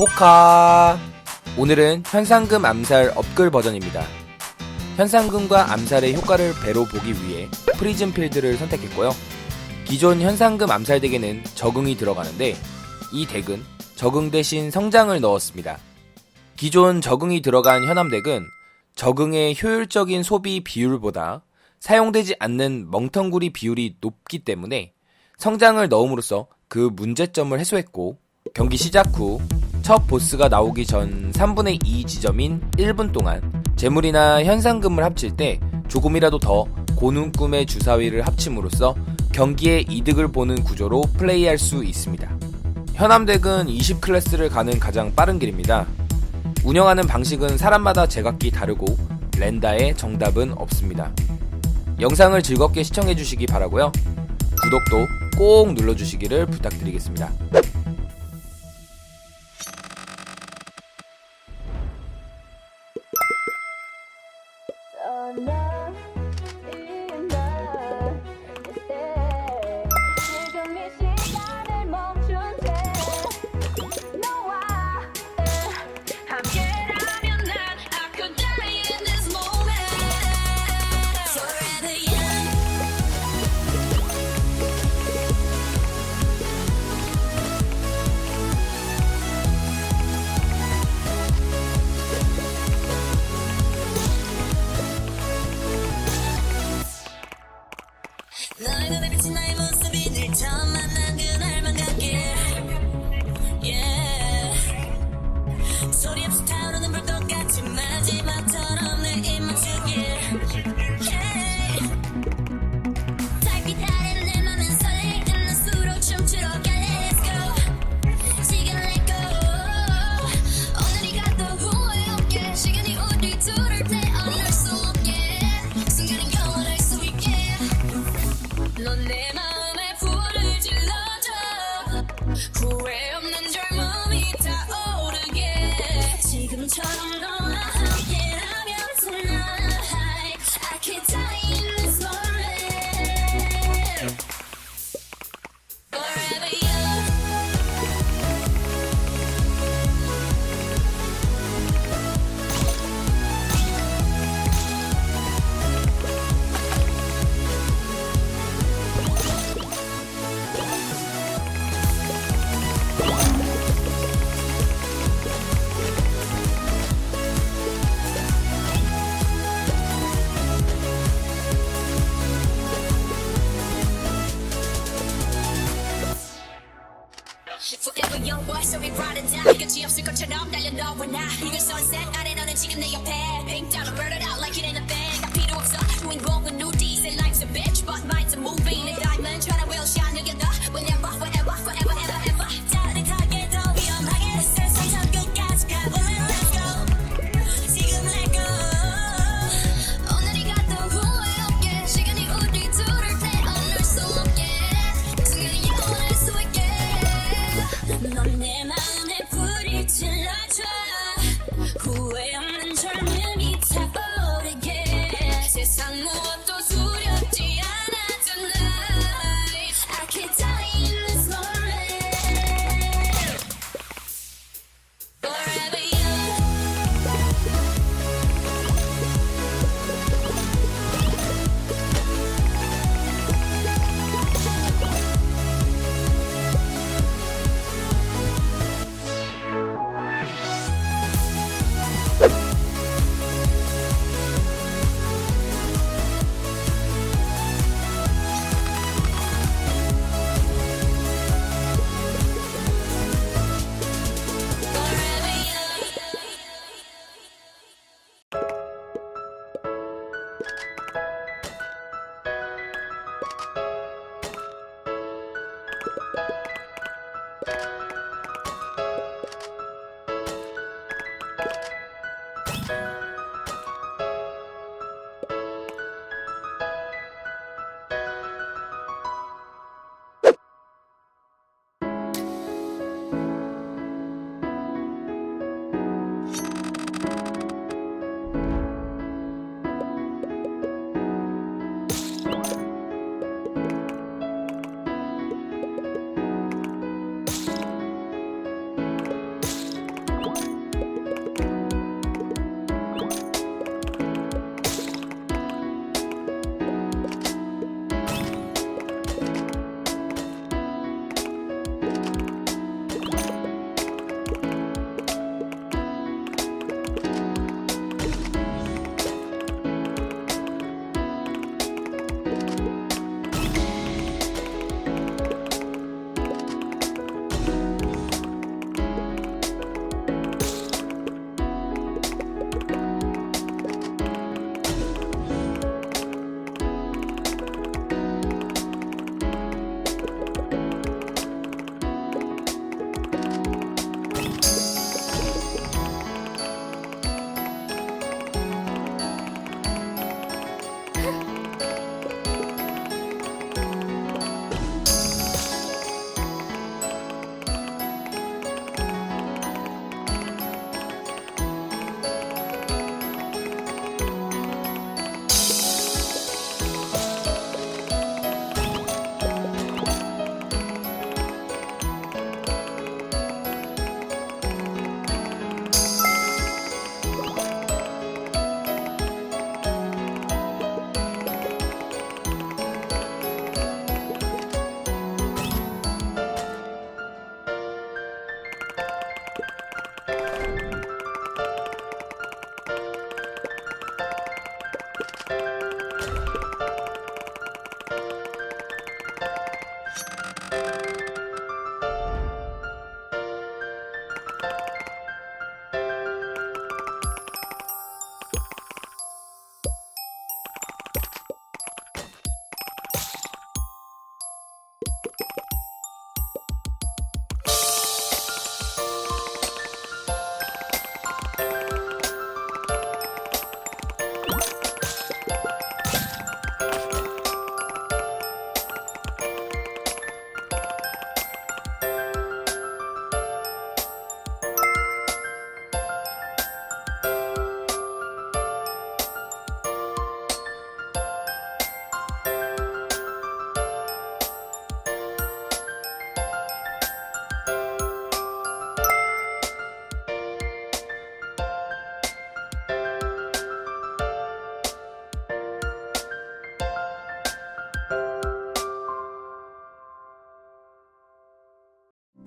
포카 오늘은 현상금 암살 업글 버전입니다. 현상금과 암살의 효과를 배로 보기 위해 프리즘 필드를 선택했고요. 기존 현상금 암살 덱에는 적응이 들어가는데 이 덱은 적응 대신 성장을 넣었습니다. 기존 적응이 들어간 현암 덱은 적응의 효율적인 소비 비율보다 사용되지 않는 멍텅구리 비율이 높기 때문에 성장을 넣음으로써 그 문제점을 해소했고 경기 시작 후 첫 보스가 나오기 전 3분의 2 지점인 1분 동안 재물이나 현상금을 합칠 때 조금이라도 더 고눈 꿈의 주사위를 합침으로써 경기에 이득을 보는 구조로 플레이할 수 있습니다. 현암덱은 20클래스를 가는 가장 빠른 길입니다. 운영하는 방식은 사람마다 제각기 다르고 렌다에 정답은 없습니다. 영상을 즐겁게 시청해주시기 바라고요. 구독도 꼭 눌러주시기를 부탁드리겠습니다. 지금 달려 너와 나. 이건 sunset 아래 너는 지금 내 옆에. Pink dollar murdered out like it ain't a thing. 다 필요 없어. 주인공은 누디. Say life's a bitch, but minds are moving. 내 diamond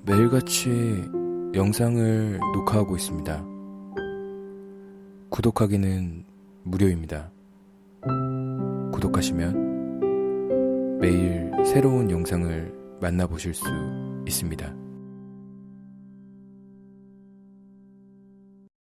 매일같이 영상을 녹화하고 있습니다. 구독하기는 무료입니다. 구독하시면 매일 새로운 영상을 만나보실 수 있습니다.